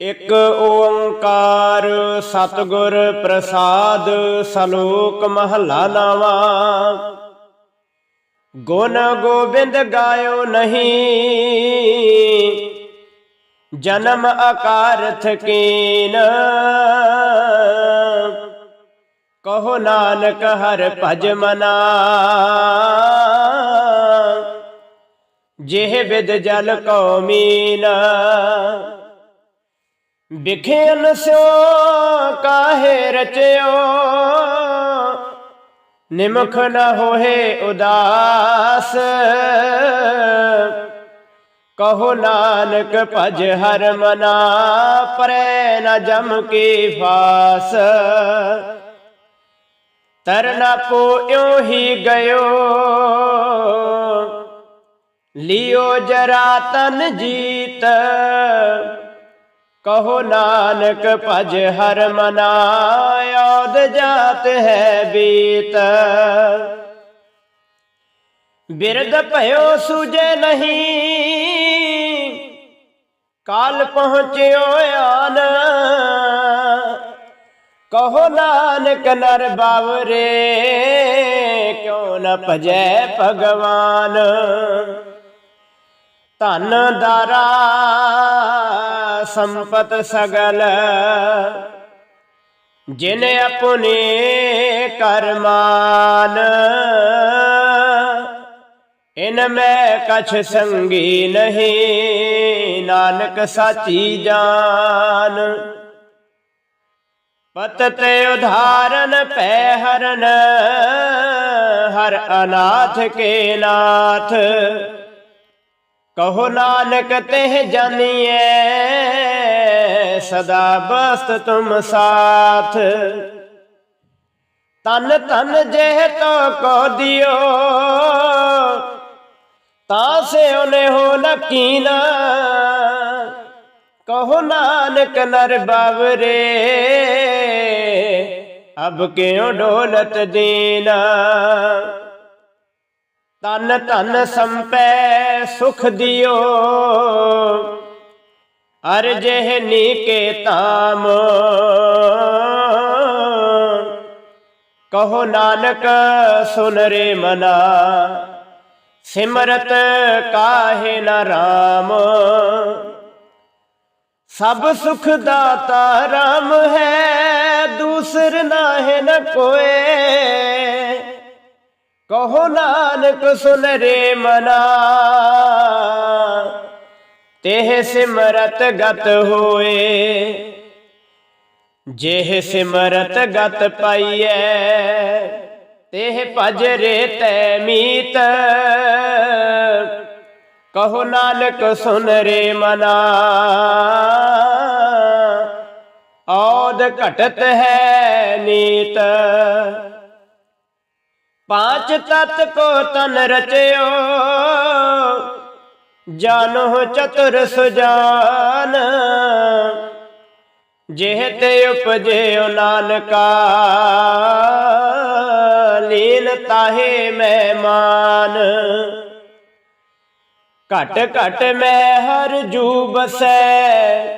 ਇਕ ਓੰਕਾਰ ਸਤਿਗੁਰ ਪ੍ਰਸਾਦ ਸਲੋਕ ਮਹਲਾ ਨਾਵਾ ਗੁਣ ਗੋਬਿੰਦ ਗਾਇਓ ਨਹੀਂ, ਜਨਮ ਅਕਾਰਥ ਕੀਨ। ਕਹੋ ਨਾਨਕ ਹਰ ਭਜ ਮਨਾ। ਜਿਹ ਵਿਦ ਜਲ ਕੋ ਮੀਨ। ਵਿਖੇਨ ਸਿਓ, ਕਾਹੇ ਰਚਿਓ? ਨਿਮਖ ਨ ਹੋਏ ਉਦਾਸ। ਕਹੋ ਨਾਨਕ ਭਜ ਹਰ ਮਨਾ, ਪਰੈ ਨ ਜਮ ਕੀ ਫਾਸ। ਤਰਨਾ ਪੋ ਇਉ ਹੀ ਗਇਓ। ਲਿਓ ਜਰਾ ਤਨ ਜੀਤ। ਕਹੋ ਨਾਨਕ ਭਜ ਹਰ ਮਨਾ ਯਾਦ ਜਾਤ ਹੈ ਬੀਤ। ਬਿਰਦ ਭਇਓ ਸੁਜੇ ਨਹੀਂ, ਕਾਲ ਪਹੁੰਚਿਓ ਆਨ। ਕਹੋ ਨਾਨਕ ਨਰ ਬਾਵਰੇ ਕਿਉ ਨ ਭਜੈ ਭਗਵਾਨ। ਧਨ ਦਾਰਾ ਸੰਪਤ ਸਗਲ, ਜਿਨ ਆਪਣੇ ਕਰਮਾਨ, ਇਨ ਮੈਂ ਕਛ ਸੰਗੀ ਨਹੀਂ, ਨਾਨਕ ਸਾਚੀ ਜਾਨ। ਪਤ ਤੇ ਉਧਾਰਨ ਪੈ ਹਰਨ, ਹਰ ਅਨਾਥ ਕੇ ਨਾਥ। ਕਹੋ ਨਾਨਕ ਤੇ ਜਾਨੀਐ, ਸਦਾ ਬਸਤ ਤੁਮ ਸਾਥ। ਤਨ ਤਨ ਜੇ ਤੋ ਕੋ ਦਿਓ, ਤਾਂ ਸੇ ਉਹਨੇ ਹੋ ਨਕੀਨਾ ਕਹੋ ਨਾਨਕ ਨਰ ਬਾਵਰੇ, ਅਬ ਕਿਉ ਡੋਲਤ ਦੀਨਾ। ਤਨ ਧਨ ਸੰਪੈ ਸੁਖ ਦਿਓ। ਹਰ ਜਹ ਨੀਕੇ ਤਾਮ ਕਹੋ ਨਾਨਕ, ਸੁਨ ਰੇ ਮਨਾ। ਸਿਮਰਤ ਕਾਹੇ ਨ ਰਾਮ। ਸਭ ਸੁਖ ਦਾਤਾ ਰਾਮ ਹੈ, ਦੂਸਰ ਨਾਹਿ ਨ ਕੋਏ। ਕਹੋ ਨਾਨਕ ਸੁਨ ਰੇ ਮਨਾ। ਤੇਹ ਸਿਮਰਤ ਗਤ ਹੋਏ, ਜਿਹ ਸਿਮਰਤ ਗਤ ਪਾਈਐ, ਤੇਹ ਭਜ ਰੇ ਤੈ ਮੀਤ। ਕਹੋ ਨਾਨਕ ਸੁਨ ਰੇ ਮਨਾ। ਔਦ ਘਟਤ ਹੈ ਨੀਤ। ਪਾਂਚ ਤਤ ਕੋ ਤਨ ਰਚਿਓ ਜਾਨੋ ਚਤੁਰ ਸੁਜਾਨ ਜਿਹ ਤੇ ਉਪਜਿਓ ਨਾਨਕਾ ਲੀਨ ਤਾਹੇ ਮਹਿਮਾਨ ਘਟ ਘਟ ਮੈਂ ਹਰ ਜੂ ਬਸੈ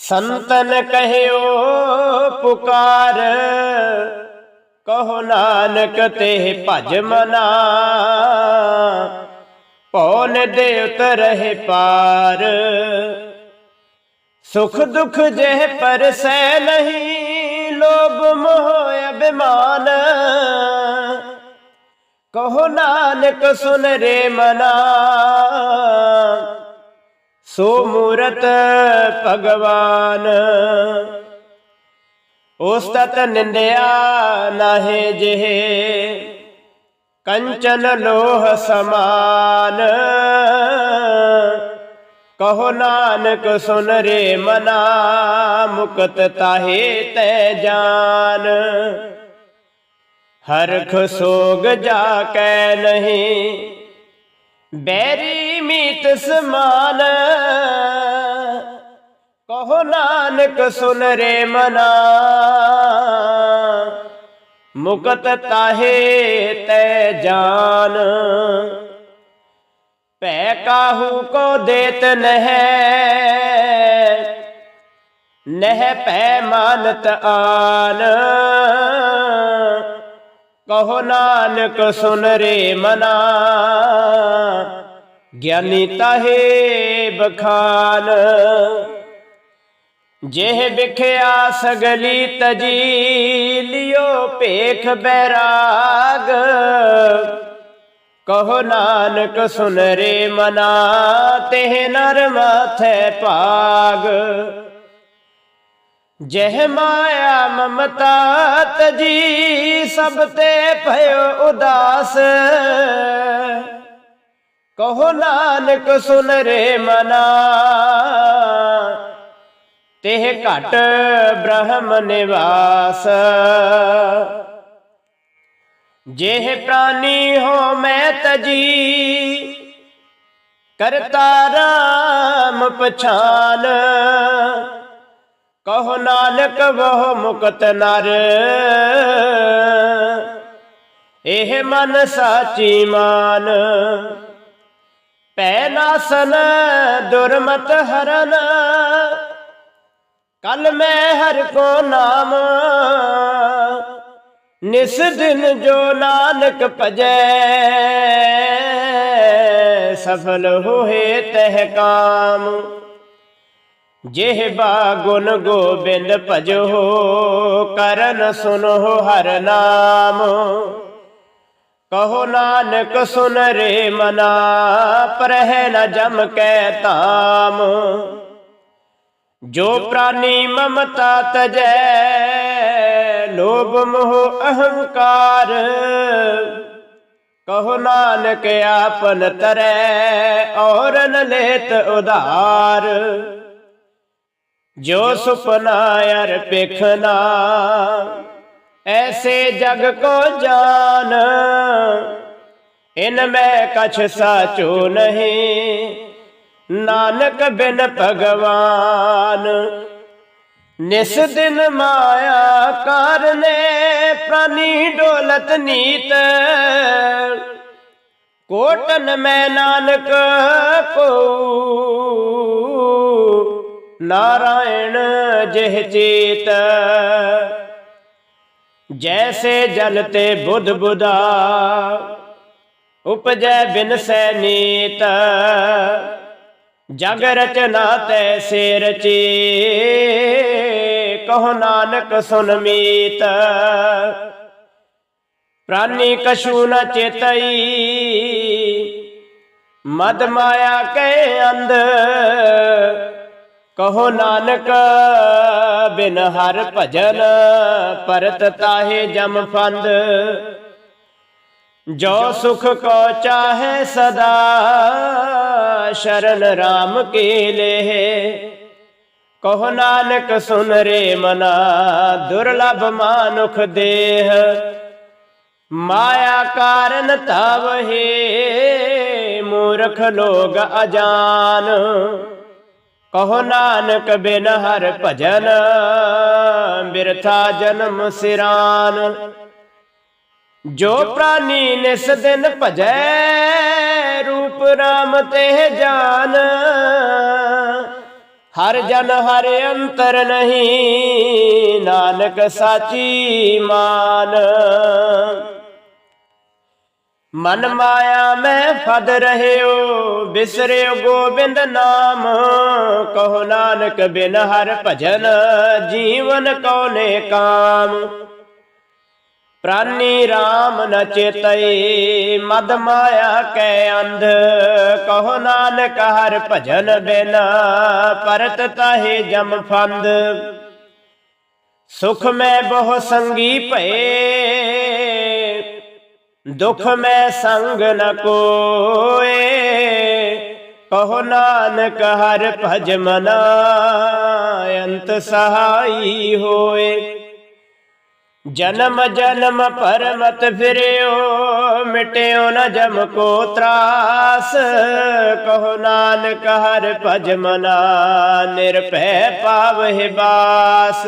ਸੰਤਨ ਕਹਿਓ ਪੁਕਾਰ ਕਹੋ ਨਾਨਕ ਤੇ ਭਜ ਮਨਾ। ਪਉਨ ਦੇ ਉਤਰਹਿ ਪਾਰ। ਸੁਖ ਦੁਖ ਜਹ ਪਰਸੈ ਨਹੀਂ, ਲੋਭ ਮੋਹ ਅਭਿਮਾਨ। ਕਹੋ ਨਾਨਕ ਸੁਨ ਰੇ ਮਨਾ। ਸੋ ਮੂਰਤ ਭਗਵਾਨ। ਉਸ ਤਤ ਨਿੰਦਿਆ ਨਾਹੇ ਜਿਹੇ। ਕੰਚਨ ਲੋਹ ਸਮਾਨ। ਕਹੋ ਨਾਨਕ ਸੁਨ ਰੇ ਮਨਾ, ਮੁਕਤ ਤਾਹੇ ਤੈ ਜਾਨ। ਹਰਖ ਸੋਗ ਜਾ ਕੈ ਨਹੀਂ, ਬੈਰੀ ਮੀਤ ਸਮਾਨ। ਕਹੋ ਨਾਨਕ ਸੁਨ ਰੇ ਮਨਾ। ਮੁਕਤ ਤਾਹੇ ਤੈ ਜਾਨ। ਭੈ ਕਾਹੂ ਕੋ ਦੇਤ ਨਹਿ। ਨਹਿ ਭੈ ਮਾਨਤ ਆਨ। ਕਹੋ ਨਾਨਕ ਸੁਨ ਰੇ ਮਨਾ। ਗਿਆਨੀ ਤਾਹੇ ਬਖਾਨ। ਜਿਹ ਵਿਖਿਆ ਸਗਲੀ ਤਜੀ ਲਿਓ ਭੇਖ ਬੈਰਾਗ। ਕਹੋ ਨਾਨਕ ਸੁਨ ਰੇ ਮਨਾ, ਤਿਹ ਨਰ ਮਾਥੈ ਭਾਗ। ਜਹ ਮਾਇਆ ਮਮਤਾ ਤਜੀ, ਸਭ ਤੇ ਭਇਓ ਉਦਾਸ। ਕਹੋ ਨਾਨਕ ਸੁਨ ਰੇ ਮਨਾ ਤਿਹ ਘਟ ਬ੍ਰਹਮ ਨਿਵਾਸ। ਜਿਹ ਪ੍ਰਾਨੀ ਹੋ ਮੈਂ ਤਜੀ, ਕਰਤਾ ਰਾਮ ਪਛਾਨ। ਕਹੋ ਨਾਨਕ ਬਹੁ ਮੁਕਤ ਨਰ। ਇਹ ਮਨ ਸਾਚੀ ਮਾਨ। ਪੈ ਨਾਸਨ ਦੁਰਮਤ ਹਰਨ। ਕਲ ਮੈਂ ਹਰ ਕੋ ਨਾਮ, ਨਿਸ ਦਿਨ ਜੋ ਨਾਨਕ ਭਜੈ, ਸਫਲ ਹੋਏ ਤਹ ਕਾਮ। ਜਿਹ ਬਾ ਗੁਣ ਗੋਬਿੰਦ ਭਜੋ, ਕਰਨ ਸੁਨੋ ਹਰ ਨਾਮ। ਕਹੋ ਨਾਨਕ ਸੁਨ ਰੇ ਮਨਾ, ਪਰਹਿ ਨ ਜਮ ਕੈ ਧਾਮ ਜੋ ਪ੍ਰਾਨੀ ਮਮਤਾ ਤਜੈ, ਲੋਭ ਮੋਹ ਅਹੰਕਾਰ। ਕਹੋ ਨਾਨਕ ਆਪਨ ਤਰੈ, ਔਰ ਨ ਲੇਤ ਉਧਾਰ। ਜੋ ਸੁਪਨਾ ਅਰ ਪੇਖਨਾ ਐਸੇ ਜਗ ਕੋ ਜਾਨ। ਇਨ ਮੈਂ ਕਛ ਸਾਚੋ ਨਹੀਂ ਨਾਨਕ ਬਿਨ ਭਗਵਾਨ, ਨਿਸ ਦਿਨ ਮਾਇਆ ਕਾਰਨੇ ਪ੍ਰਾਨੀ ਡੋਲਤ ਨੀਤ। ਕੋਟਨ ਮੈਂ ਨਾਨਕ ਕੋ ਨਾਰਾਇਣ ਜਿਹ ਚੇਤ। ਜੈਸੇ ਜਲ ਤੇ ਬੁੱਧ ਬੁਦਾ, ਉਪਜੈ ਬਿਨ ਸੈ ਨੀਤ। ਜਗ ਰਚਨਾ ਤੈਸੇ ਰਚੀ ਕਹੋ ਨਾਨਕ ਸੁਨ ਮੀਤ। ਪ੍ਰਾਨੀ ਕਛੂ ਨ ਚੇਤਈ, ਮਦ ਮਾਇਆ ਕੈ ਅੰਧ। ਕਹੋ ਨਾਨਕ, ਬਿਨ ਹਰ ਭਜਨ ਪਰਤ ਤਾਹੇ ਜਮ ਫੰਦ। ਜੋ ਸੁਖ ਕੋ ਚਾਹੇ ਸਦਾ, ਸ਼ਰਨ RAM ਕੇ ਲੈ ਕਹੋ ਨਾਨਕ ਸੁਨ ਰੇ ਮਨਾ, ਦੁਰਲਭ ਮਾਨੁਖ ਦੇਹ। ਮਾਇਆ ਕਾਰਨ ਤਵਹੇ ਮੂਰਖ ਲੋਗ ਅਜਾਨ। ਕਹੋ ਨਾਨਕ ਬਿਨ ਹਰ ਭਜਨ, ਬਿਰਥਾ ਜਨਮ ਸਿਰਾਨ। ਜੋ ਪ੍ਰਾਨੀ ਨਿਸ ਦਿਨ ਭਜੈ, ਰੂਪ RAM ਤੇ ਜਾਨ। ਹਰ ਜਨ ਹਰ ਅੰਤਰ ਨਹੀਂ, ਨਾਨਕ ਸਾਚੀ ਮਾਨ। ਮਨ ਮਾਇਆ ਮੈਂ ਫਦ ਰਹਿਓ, ਬਿਸਰਿਓ ਗੋਬਿੰਦ ਨਾਮ। ਕਹੋ ਨਾਨਕ ਬਿਨ ਹਰ ਭਜਨ, ਜੀਵਨ ਕੋਨੇ ਕਾਮ। ਪ੍ਰਾਨੀ RAM ਨ ਚੇਤਈ ਮਦ ਮਾਇਆ ਕੈ ਅੰਧ। ਕਹੋ ਨਾਨਕ ਹਰ ਭਜਨ ਬਿਨ, ਪਰਤ ਤਾਹੇ ਜਮ ਫੰਦ। ਸੁਖ ਮੈਂ ਬਹੁ ਸੰਗੀ ਭਏ, ਦੁਖ ਮੈਂ ਸੰਗ ਨ ਕੋਏ। ਕਹੋ ਨਾਨਕ ਹਰ ਭਜ ਮਨਾ ਅੰਤ ਸਹਾਈ ਹੋਏ। ਜਨਮ ਜਨਮ ਪਰਮਤ ਫਿਰਿਓ, ਮਿਟਿਓ ਨ ਜਮ ਕੋ ਤਰਾਸ। ਕਹੋ ਨਾਨਕ ਹਰ ਭਜ ਮਨਾ, ਨਿਰਭੈ ਪਾਵਹਿ ਬਾਸ।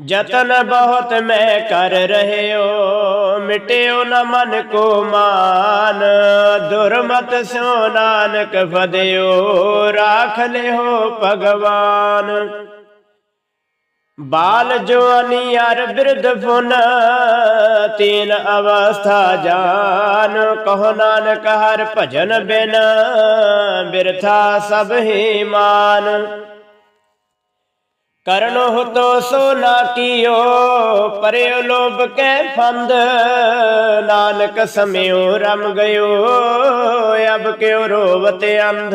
ਜਤਨ ਬਹੁਤ ਮੈਂ ਕਰ ਰਹਿਓ, ਮਿਟਿਓ ਨ ਮਨ ਕੋ ਮਾਨ। ਦੁਰਮਤ ਸੋ ਨਾਨਕ ਫਦਿਓ ਰਾਖ ਲਿਓ ਭਗਵਾਨ। ਬਾਲ ਜਵਾਨੀ ਅਰ ਬਿਰਧ ਫੁਨ ਤੀਨ ਅਵਸਥਾ ਜਾਨ। ਕਹੋ ਨਾਨਕ ਹਰ ਭਜਨ ਬਿਨ, ਬਿਰਥਾ ਸਭ ਹੀ ਮਾਨ। ਕਰਨੋ ਤੋ ਸੋ ਨਾ ਕੀਓ ਪਰਿਓ ਲੋਭ ਕੈ ਫੰਦ। ਨਾਨਕ ਸਮਿਓ ਰਮ ਗਇਓ, ਅਬ ਕਿਉ ਰੋਵਤ ਅੰਧ।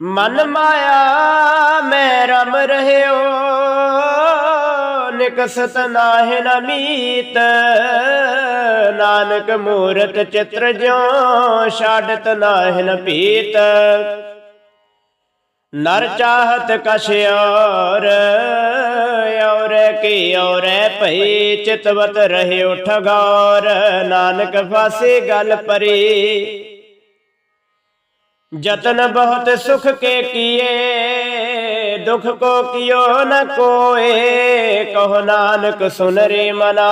ਮਨ ਮਾਇਆ ਮੈਂ ਰਮ ਰਹਿਓ ਨਿਕਸਤ ਨਾਹਿ ਨ ਨਾਨਕ ਮੂਰਤ ਚਿਤ੍ਰ ਜਿਉ, ਛਾੜਤ ਨਾਹਿ ਨ ਪੀਤ ਨਰ ਚਾਹਤ ਕਛ ਔਰ ਔਰ ਕੀ ਔਰੈ ਭਈ, ਚਿਤਵਤ ਰਹਿਓ ਠਗੌਰ। ਨਾਨਕ ਫਾਸੀ ਗੱਲ ਪਰੀ। ਜਤਨ ਬਹੁਤ ਸੁਖ ਕੇ ਕੀਏ, ਦੁਖ ਕੋ ਕਿਓ ਨ ਕੋਏ। ਕਹੋ ਨਾਨਕ ਸੁਨ ਰੇ ਮਨਾ,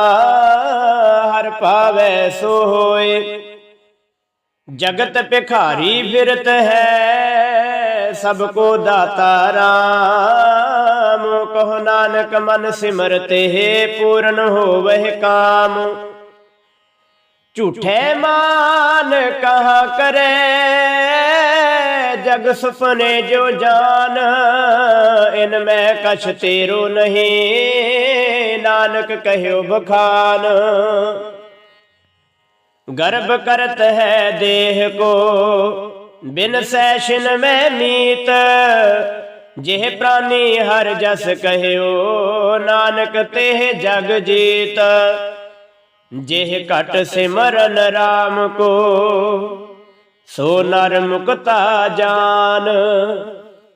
ਹਰ ਪਾਵੇ ਸੋ ਹੋਏ। ਜਗਤ ਭਿਖਾਰੀ ਫਿਰਤ ਹੈ, ਸਭ ਕੋ ਦਾਤਾ ਰਾਮ। ਕਹੋ ਨਾਨਕ ਮਨ ਸਿਮਰਤੇ ਹੈ, ਪੂਰਨ ਹੋਵਹਿ ਕਾਮ। ਝੂਠੇ ਮਾਨ ਕਹਾ ਕਰੇ ਜਗ ਸੁਪਨੇ ਜੋ ਜਾਨ, ਇਨ ਮੈਂ ਕਛ ਤੇਰੋ ਨਹੀਂ, ਨਾਨਕ ਕਹਿਓ ਬਖਾਨ। ਗਰਭ ਕਰਤ ਹੈ ਦੇਹ ਕੋ, ਬਿਨ ਸੈਸ਼ਨ ਮੈਂ ਮੀਤ, ਜਿਹ ਪ੍ਰਾਨੀ ਹਰ ਜਸ ਕਹਿਓ, ਨਾਨਕ ਤੇ ਜਗ ਜੀਤ। ਜਿਹ ਘਟ ਸਿਮਰਨ RAM ਕੋ ਸੋ ਨਰ ਮੁਕਤਾ ਜਾਨ,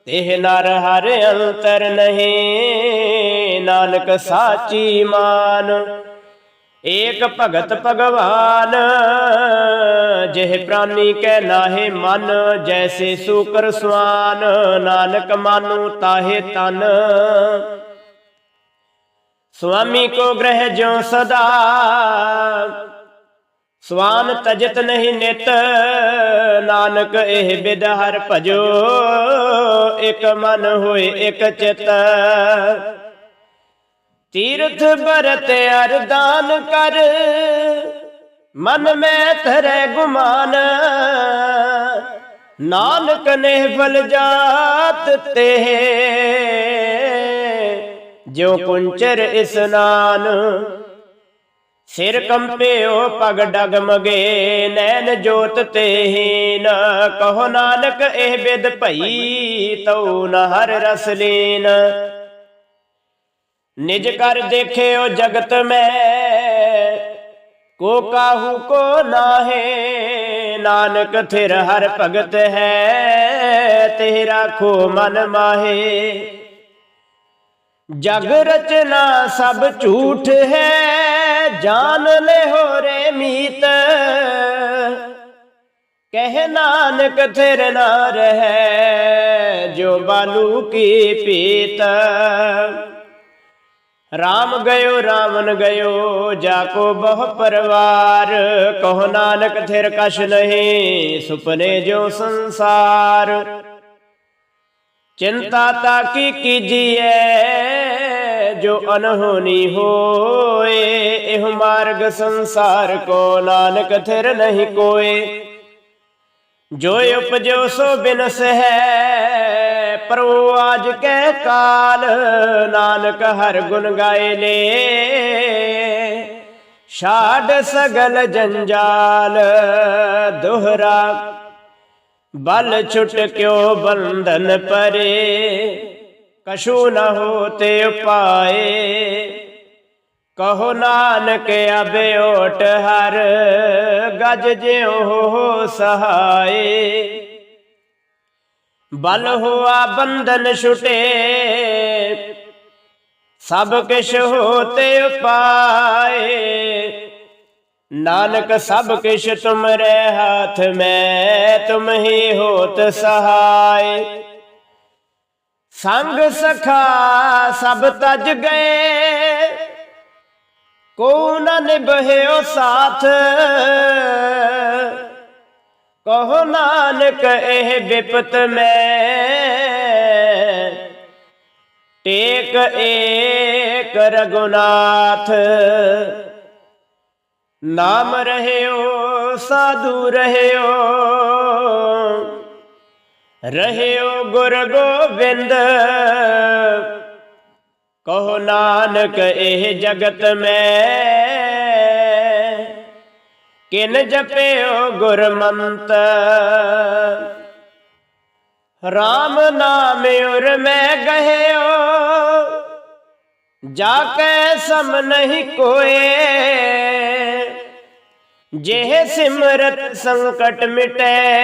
ਤਿਹ ਨਰ ਹਰ ਅੰਤਰ ਨਹੀਂ, ਨਾਨਕ ਸਾਚੀ ਮਾਨ। ਏਕ ਭਗਤ ਭਗਵਾਨ, ਜਿਹ ਪ੍ਰਾਨੀ ਕੈ ਨਾਹੇ ਮਨ, ਜੈਸੇ ਸੂਕਰ ਸਵਾਨ, ਨਾਨਕ ਮਾਨੂ ਤਾਹੇ ਤਨ। ਸੁਆਮੀ ਕੋ ਗ੍ਰਹਿ ਜੋ ਸਦਾ ਸਵਾਨ ਤਜਤ ਨਹੀਂ ਨਿਤ, ਨਾਨਕ ਇਹ ਬਿਦ ਹਰ ਭਜੋ, ਇਕ ਮਨ ਹੋਏ ਇਕ ਚਿਤ। ਤੀਰਥ ਬਰਤ ਅਰਦਾਨ ਕਰ, ਮਨ ਮੈਂ ਧਰੈ ਗੁਮਾਨ। ਨਾਨਕ ਨੇ ਫਲ ਜਾਤ ਤੇ ਜੋ ਕੁੰਚਰ ਇਸਨਾਨ ਸਿਰ ਕੰਪਿਓ ਪਗ ਡਗਮਗੇ, ਨੈਣ ਜੋਤ ਤੇ ਹੀਨ। ਕਹੋ ਨਾਨਕ, ਇਹ ਬਿਦ ਭਈ, ਤਉ ਨ ਹਰ ਰਸ ਲੀਨ। ਨਿਜ ਕਰ ਦੇਖਿਓ ਜਗਤ ਮੈਂ, ਕੋ ਕਾਹੂ ਕੋ ਨਾਹੇ। ਨਾਨਕ, ਥਿਰ ਹਰ ਭਗਤ ਹੈ, ਤੇਰਾ ਖੋ ਮਨ ਮਾਹੇ। ਜਗ ਰਚਨਾ ਸਭ ਝੂਠ ਹੈ, ਜਾਨ ਲੈ ਹੋ ਰੇ ਮੀਤ। ਕਹਿ ਨਾਨਕ ਥਿਰ ਨਾ ਰਹਿ, ਜੋ ਬਾਲੂ ਕੀ ਪੀਤ। ਰਾਮ ਗਇਓ, ਰਾਵਣ ਗਇਓ, ਜਾ ਕੋ ਬਹੁ ਪਰਵਾਰ। ਕਹੋ ਨਾਨਕ ਥਿਰ ਕਛ ਨਹੀਂ, ਸੁਪਨੇ ਜੋ ਸੰਸਾਰ। ਚਿੰਤਾ ਤਾ ਕੀ ਕੀਜੀਐ ਜੋ ਅਨਹੋਨੀ ਹੋਏ, ਇਹ ਮਾਰਗ ਸੰਸਾਰ ਕੋ ਨਾਨਕ ਥਿਰ ਨਹੀਂ ਕੋਏ। ਜੋ ਉਪਜੋ ਸੋ ਬਿਨਸ ਹੈ ਪਰੋ ਆਜ ਕੈ ਕਾਲ, ਨਾਨਕ ਹਰ ਗੁਣ ਗਾਏ ਲੇ ਛਾੜ ਸਗਲ ਜੰਜਾਲ, ਦੁਹਰਾ, ਬਲ ਛੁਟ ਕਿਉ ਬੰਧਨ ਪਰੇ। ਕਛੂ ਨ ਹੋਤੇ ਉਪਾਏ। ਕਹੋ ਨਾਨਕ, ਅਬੇ ਓਟ ਹਰ ਗਜ ਜਿਉ ਹੋ ਸਹਾਏ। ਬਲ ਹੋਆ ਬੰਧਨ ਛੁਟੇ, ਸਭ ਕਿਛ ਹੋਤੇ ਉਪਾਏ। ਨਾਨਕ, ਸਭ ਕਿਛ ਤੁਮਰੇ ਹੱਥ ਮੈਂ, ਤੁਮ ਹੀ ਹੋਤ ਸਹਾਏ। ਸੰਗ ਸਖਾ ਸਭ ਤਜ ਗਏ। ਕੋ ਨ ਨਿਭਿਓ ਸਾਥ। ਕਹੋ ਨਾਨਕ ਇਹ ਵਿਪਤ ਮੈਂ। ਟੇਕ ਏਕ ਰਗੁਨਾਥ ਨਾਮ ਰਹਿਓ, ਸਾਧੂ ਰਹਿਓ। ਰਹਿਓ ਗੁਰ ਗੋਬਿੰਦ। ਕਹੋ ਨਾਨਕ, ਇਹ ਜਗਤ ਮੈਂ। ਕਿਨ ਜਪਿਓ ਗੁਰਮੰਤ। RAM ਨਾਮ ਉਰ ਮੈਂ ਗਹਿਓ। ਜਾ ਕੇ ਸਮ ਨਹੀਂ ਕੋਏ। ਜਿਹ ਸਿਮਰਤ ਸੰਕਟ ਮਿਟੈ।